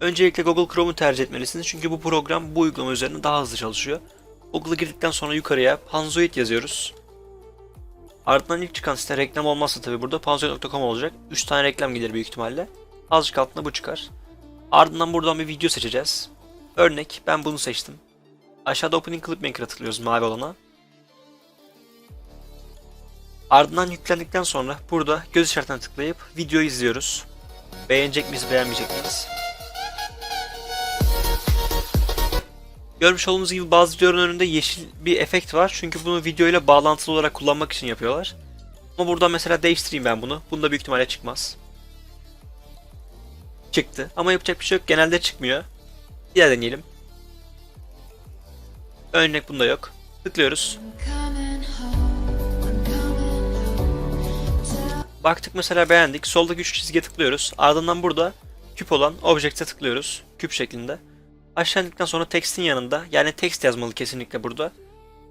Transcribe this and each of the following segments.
Öncelikle Google Chrome'u tercih etmelisiniz çünkü bu program bu uygulama üzerinde daha hızlı çalışıyor. Google'a girdikten sonra yukarıya Panzoid yazıyoruz. Ardından ilk çıkan site reklam olmazsa tabi burada panzoid.com olacak. 3 tane reklam gelir büyük ihtimalle. Azıcık altında bu çıkar. Ardından buradan bir video seçeceğiz. Örnek ben bunu seçtim. Aşağıda Opening Clip Maker'a tıklıyoruz mavi olana. Ardından yüklendikten sonra burada göz işaretine tıklayıp videoyu izliyoruz. Beğenecek miyiz beğenmeyecek miyiz? Görmüş olduğunuz gibi bazı videoların önünde yeşil bir efekt var. Çünkü bunu videoyla bağlantılı olarak kullanmak için yapıyorlar. Ama burada mesela değiştireyim ben bunu. Bunda büyük ihtimalle çıkmaz. Çıktı. Ama yapacak bir şey yok. Genelde çıkmıyor. Diğer deneyelim. Örnek bunda yok. Tıklıyoruz. Baktık mesela beğendik. Soldaki üç çizgiye tıklıyoruz. Ardından burada küp olan Object'e tıklıyoruz. Küp şeklinde. Aşağı sonra text'in yanında yani text yazmalı kesinlikle burada.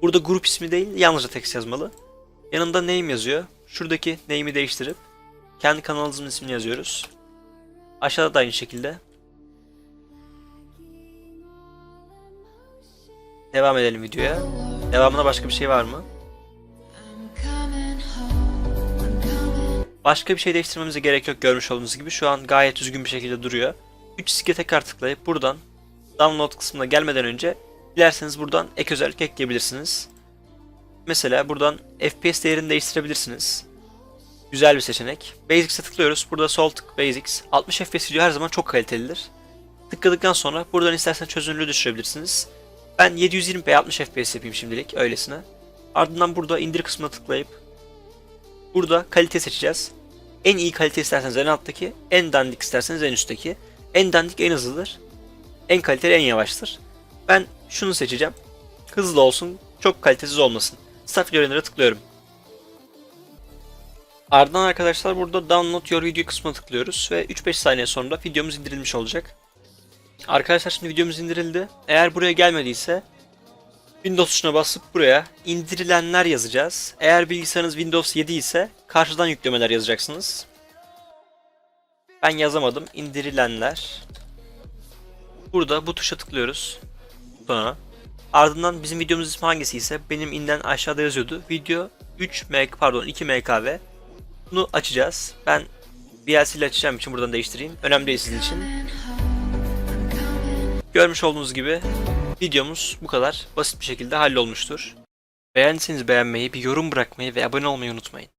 Burada grup ismi değil yalnızca text yazmalı. Yanında name yazıyor. Şuradaki name'i değiştirip kendi kanalımızın ismini yazıyoruz. Aşağıda da aynı şekilde. Devam edelim videoya. Devamında başka bir şey var mı? Başka bir şey değiştirmemize gerek yok görmüş olduğunuz gibi. Şu an gayet düzgün bir şekilde duruyor. 3 çizgiye tekrar tıklayıp buradan download kısmına gelmeden önce dilerseniz buradan ek özellik ekleyebilirsiniz. Mesela buradan FPS değerini değiştirebilirsiniz. Güzel bir seçenek. Basics'e tıklıyoruz. Burada sol tık Basics. 60 FPS video her zaman çok kalitelidir. Tıkladıktan sonra buradan isterseniz çözünürlüğü düşürebilirsiniz. Ben 720p 60 FPS yapayım şimdilik öylesine. Ardından burada indir kısmına tıklayıp Burada kalite seçeceğiz. En iyi kalite isterseniz en alttaki, en dandik isterseniz en üstteki. En dandik en hızlıdır. En kaliteli en yavaştır. Ben şunu seçeceğim. Hızlı olsun, çok kalitesiz olmasın. Start videolarına tıklıyorum. Ardından arkadaşlar burada download your video kısmına tıklıyoruz ve 3-5 saniye sonra videomuz indirilmiş olacak. Arkadaşlar şimdi videomuz indirildi. Eğer buraya gelmediyse Windows tuşuna basıp buraya indirilenler yazacağız. Eğer bilgisayarınız Windows 7 ise karşıdan yüklemeler yazacaksınız. Ben yazamadım. İndirilenler. Burada bu tuşa tıklıyoruz. Sonra ardından bizim videomuz ismi hangisi benim inden aşağıda yazıyordu. Video 3 MB pardon 2 MKV. Bunu açacağız. Ben VLC ile açacağım için buradan değiştireyim. Önemli değil sizin için. Görmüş olduğunuz gibi videomuz bu kadar basit bir şekilde hallolmuştur. Beğendiyseniz beğenmeyi, bir yorum bırakmayı ve abone olmayı unutmayın.